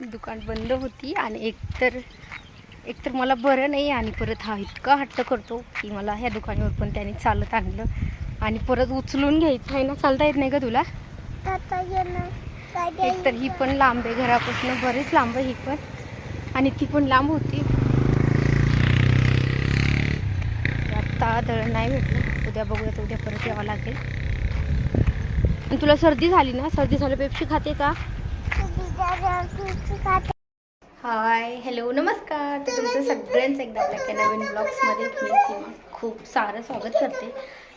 दुकान बंद होती आणि एकतर एकतर मला बरं नाही आणि परत हा इतका हट्ट करतो की मला ह्या दुकानावर पण त्याने चालत आणलं. आणि परत उचलून घ्यायचं आहे ना चालता येत नाही का तुला? एकतर ही पण लांब आहे घरापासून बरीच लांब आहे ही पण. आणि ती पण लांब होती. आत्ता दळण नाही भेटलं. उद्या बघूयात उद्या परत यावं लागेल. आणि तुला सर्दी झाली ना? सर्दी झाली पेप्सी खाते का? हाय हॅलो नमस्कार. तर तुमचं सगळ्यांचं एकदा आपल्या नवीन ब्लॉग्समध्ये मी खूप सारं स्वागत करते.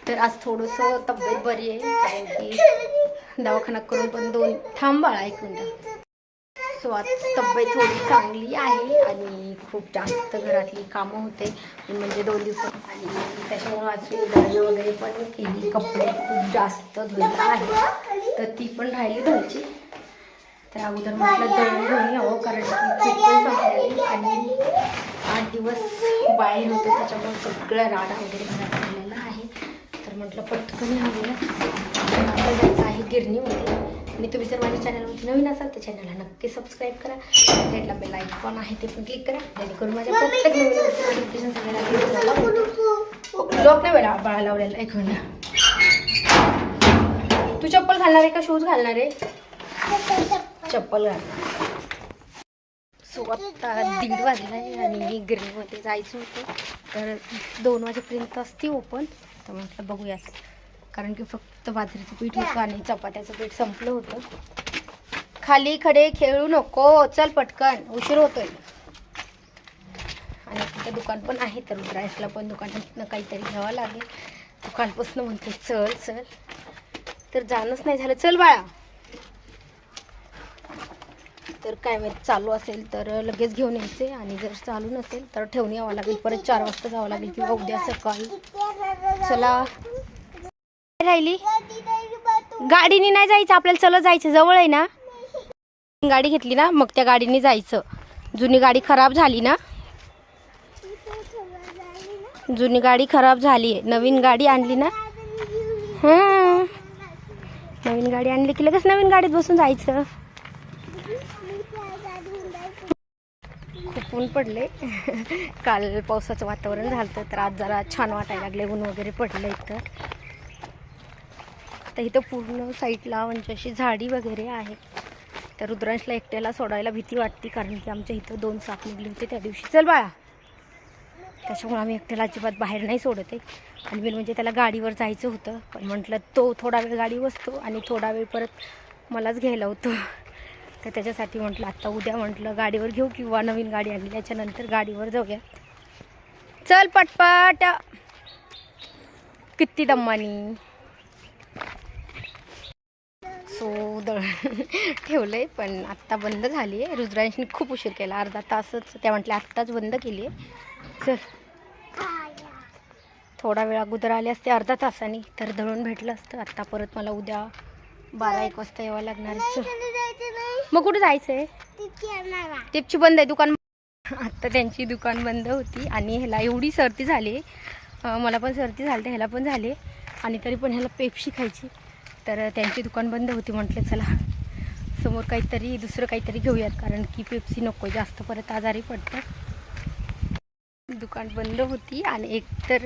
तर आज थोडंसं तब्येत बरी आहे कारण की दवाखाना करून पण दोन थांब बाळा एक मिनटं. सो आज तब्येत थोडी चांगली आहे आणि खूप जास्त घरातली कामं होते. म्हणजे दोन दिवसात. आणि त्याच्यामुळे आज मी वगैरे पण केली कपडे खूप जास्त धुयला आहे तर ती पण राहिली धुवायची. तर अगोदर म्हटलं दळण घेऊन यावं कारण संपलेली आणि आठ दिवस बाहेर होतं त्याच्यामुळे सगळं राडा वगैरे घरात आलेला आहे. तर म्हटलं पटकन हवं आता जायचं आहे गिरणीमध्ये. आणि तुम्ही जर माझ्या चॅनलवरती नवीन असाल तर चॅनलला नक्की सबस्क्राईब करा. साईडला बेल आयकॉन आहे ते पण क्लिक करा. जेणेकरून माझ्या प्रत्येक नवीन नोटिफिकेशन सगळ्यांना लॉक नाही वेळा बाळा लावलेला एक मिनिट तू चप्पल घालणार आहे का? शूज घालणार आहे? चप्पल घालणार सो आत्ता दीड वाजला आहे आणि ग्रीनमध्ये जायचं होतं. तर दोन वाजेपर्यंत असते ओपन तर म्हटलं बघूयात. कारण की फक्त बाजरीचं पीठ होतं आणि चपात्याचं पीठ संपलं होतं. खाली खडे खेळू नको. चल पटकन. उशीर होतोय. आणि तिथं दुकान पण आहे तर ड्रायसला पण दुकानातनं काहीतरी घ्यावं लागेल. दुकानपासून म्हणते चल चल. तर जाणंच नाही झालं. चल बाळा. तर काय माहीत चालू असेल तर लगेच घेऊन यायचे आणि जर चालू नसेल तर ठेवून यावं लागेल. परत चार वाजता जावं लागेल किंवा उद्या सकाळी. चला. राहिली? गाडीने नाही जायचं आपल्याला चला जायचं. जवळ आहे ना? गाडी घेतली ना मग त्या गाडीने जायचं. जुनी गाडी खराब झाली ना? जुनी गाडी खराब झाली. आहे नवीन गाडी आणली ना? हां. नवीन गाडी आणली की लगेच नवीन गाडीत बसून जायचं. खूप ऊन पडले. काल पावसाचं वातावरण झालं तर आज जरा छान वाटायला लागले ऊन वगैरे पडलं इथं. तर इथं पूर्ण साईडला म्हणजे अशी झाडी वगैरे आहे. तर रुद्रांशला एकट्याला सोडायला भीती वाटते कारण की आमच्या इथं दोन साप निघले होते त्या दिवशी. चल बाळा. त्याच्यामुळे आम्ही एकट्याला अजिबात बाहेर नाही सोडत आहे. आणि मेन म्हणजे त्याला गाडीवर जायचं होतं पण म्हटलं तो थोडा वेळ गाडी बसतो आणि थोडा वेळ परत मलाच घ्यायला होतं. तर त्याच्यासाठी म्हटलं आत्ता उद्या म्हटलं गाडीवर घेऊ किंवा नवीन गाडी आणली. त्याच्यानंतर गाडीवर जाऊया. चल पटपट. किती दम्मानी सो दळण ठेवलं आहे पण आत्ता बंद झाली आहे रुद्रांशनी खूप उशीर केला. अर्धा तासच. त्या म्हटल्या आत्ताच बंद केली आहे चल. थोडा वेळ अगोदर आले असते अर्धा तासाने तर दळून भेटलं असतं. आत्ता परत मला उद्या बारा एक वाजता यावं लागणार मग कुठे जायचं आहे. टिपची बंद आहे दुकान आत्ता त्यांची दुकान बंद होती आणि ह्याला एवढी सर्दी झाली. मला पण सर्दी झाली ह्याला पण झाली. आणि तरी पण ह्याला पेप्सी खायची. तर त्यांची दुकान बंद होती म्हटलं चला. समोर काहीतरी दुसरं काहीतरी घेऊयात कारण की पेप्सी नको जास्त परत आजारी पडतं दुकान बंद होती आणि एकतर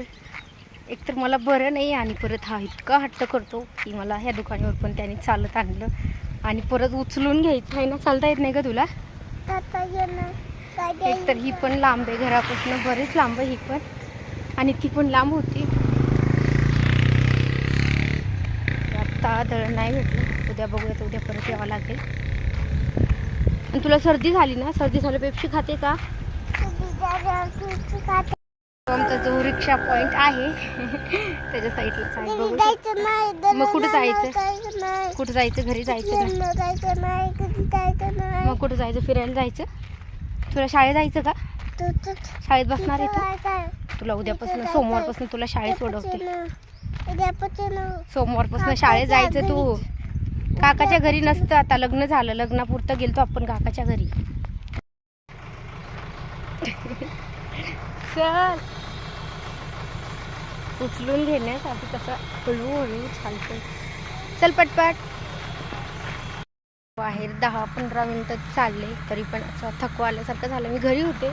एकतर मला बरं नाही आणि परत हा इतका हट्ट करतो की मला ह्या दुकानावर पण त्याने चालत आणलं. आणि परत उचलून घ्यायचं आहे ना? चालता येत नाही का तुला? एकतर ही पण लांब आहे घरापासून बरीच लांब आहे ही पण. आणि ती पण लांब होती. आत्ता दळण नाही भेटलं. उद्या बघूयात उद्या परत यावं लागेल. आणि तुला सर्दी झाली ना? सर्दी झाली पेप्सी खाते का? आमचा जो रिक्षा पॉइंट आहे त्याच्या साईडलाच आहे बघू शकता. मग कुठं जायचं? कुठं जायचं? घरी जायचं मग कुठं जायचं? फिरायला जायचं? तुला शाळेत जायचं का? शाळेत बसणार आहे तू? तुला उद्यापासून सोमवारपासून तुला शाळेत सोडवते सोमवारपासून शाळेत जायचं तू. काकाच्या घरी नसतं आता. लग्न झालं. लग्नापुरतं गेलतो आपण काकाच्या घरी. चल. उचलून घेण्यासाठी कसं हळूहळू चालतं चल पटपट. बाहेर दहा पंधरा मिनटं चालले तरी पण असं थकवा आल्यासारखं झालं. मी घरी होते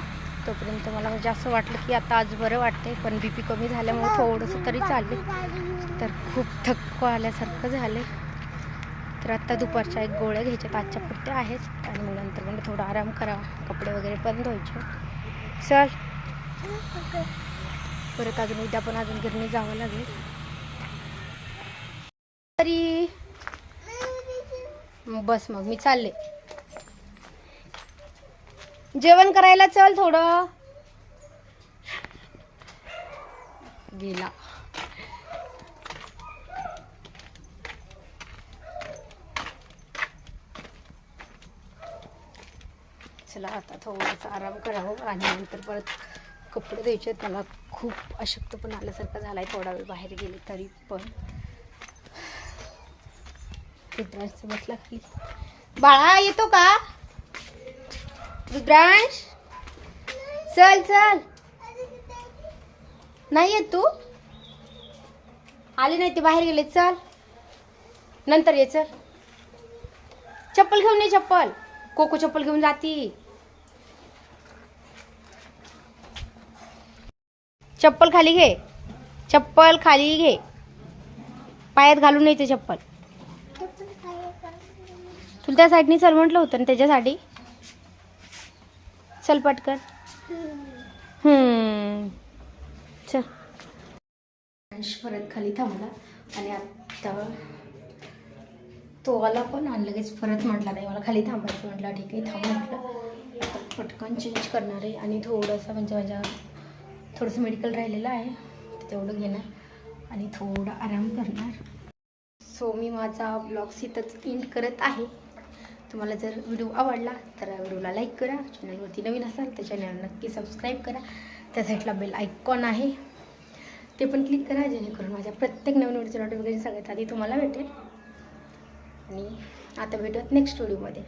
तोपर्यंत मला म्हणजे असं वाटलं की आता आज बरं वाटते पण बी पी कमी झाल्यामुळे थोडंसं तरी चालले. तर खूप थकवा आल्यासारखं झालं तर आत्ता दुपारच्या एक गोळ्या घ्यायच्यात आजच्या पुरत्या आहेत आणि मग नंतर म्हणजे थोडा आराम करावा कपडे वगैरे पण धुवायचे. चल. परत अजून उद्या पण अजून गिरणी जावं लागेल. तरी बस मग मी चालले. जेवण करायला चल थोडं. गेला. चला आता थोडासा आराम करावं हो, आणि नंतर परत कपडे द्यायचे आहेत. खूप अशक्त पण आल्यासारखं आहे थोडा वेळ बाहेर गेले तरी पण. रुद्रांश बसला खाली बाळा येतो का? रुद्रांश? चल चल. नाही येत तू? आले नाही ते बाहेर गेले. चल. नंतर ये चल. चप्पल घेऊन ये चप्पल. कोको चप्पल घेऊन जाती. चप्पल खाली घे. चप्पल खाली घे. पायात घालून येते चप्पल. तुला त्या साईडनी चल म्हटलं होतं ना त्याच्यासाठी? चल पटकन. चल. परत खाली थांबला आणि आता तो आला पण आणि लगेच परत म्हटला नाही. मला खाली थांबायचं म्हटलं. ठीक आहे थांब म्हटलं. पटकन चेंज करणार आहे. आणि थोडंसं म्हणजे माझ्या थोडंसं मेडिकल राहिलेलं आहे. तेवढं घेणार आणि थोडा आराम करणार. सो मी माझा ब्लॉग इथंच एंड करत आहे. तुम्हाला जर व्हिडिओ आवडला तर व्हिडिओला लाईक करा. चॅनलवरती नवीन असाल तर चॅनल नक्की सबस्क्राईब करा. त्या साईडला बेल आयकॉन आहे. ते पण क्लिक करा जेणेकरून माझ्या प्रत्येक नवीन व्हिडिओचं नोटिफिकेशन सगळ्यात आधी तुम्हाला भेटेल. आणि आता भेटूयात नेक्स्ट व्हिडिओमध्ये